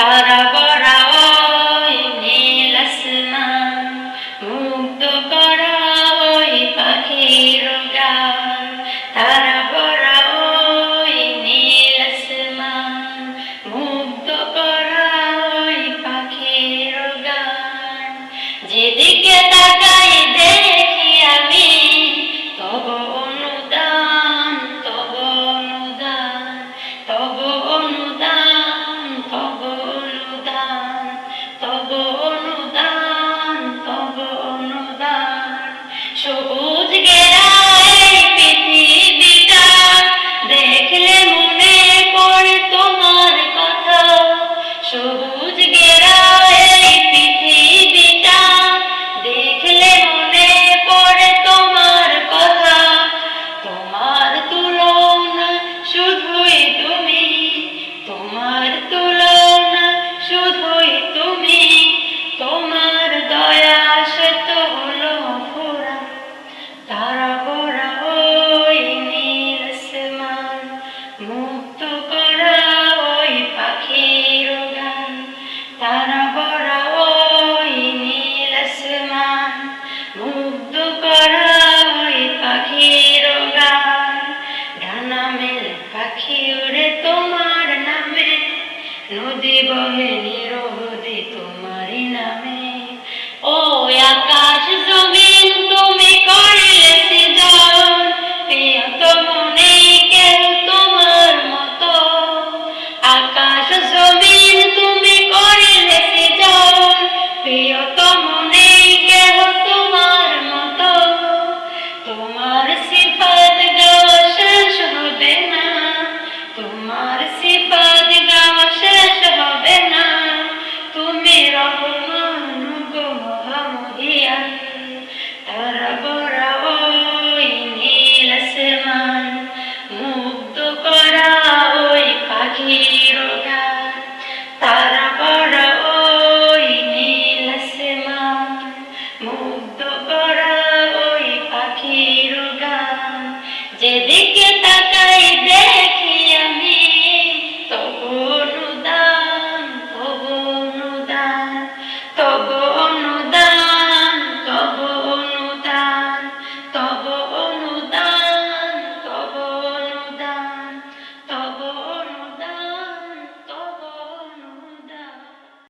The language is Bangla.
Sarava. রাখি ওরে তোমার নামে, নদী বহে নিরোধে তোমারই নামে। ও আকাশ জমিন, তুমি করলে সৃজন প্রিয় মনে কেউ তোমার মতো। আকাশ জমিন, তুমি করলে সৃজন প্রিয়ত মনে কেউ তোমার মতো। তোমার সিফা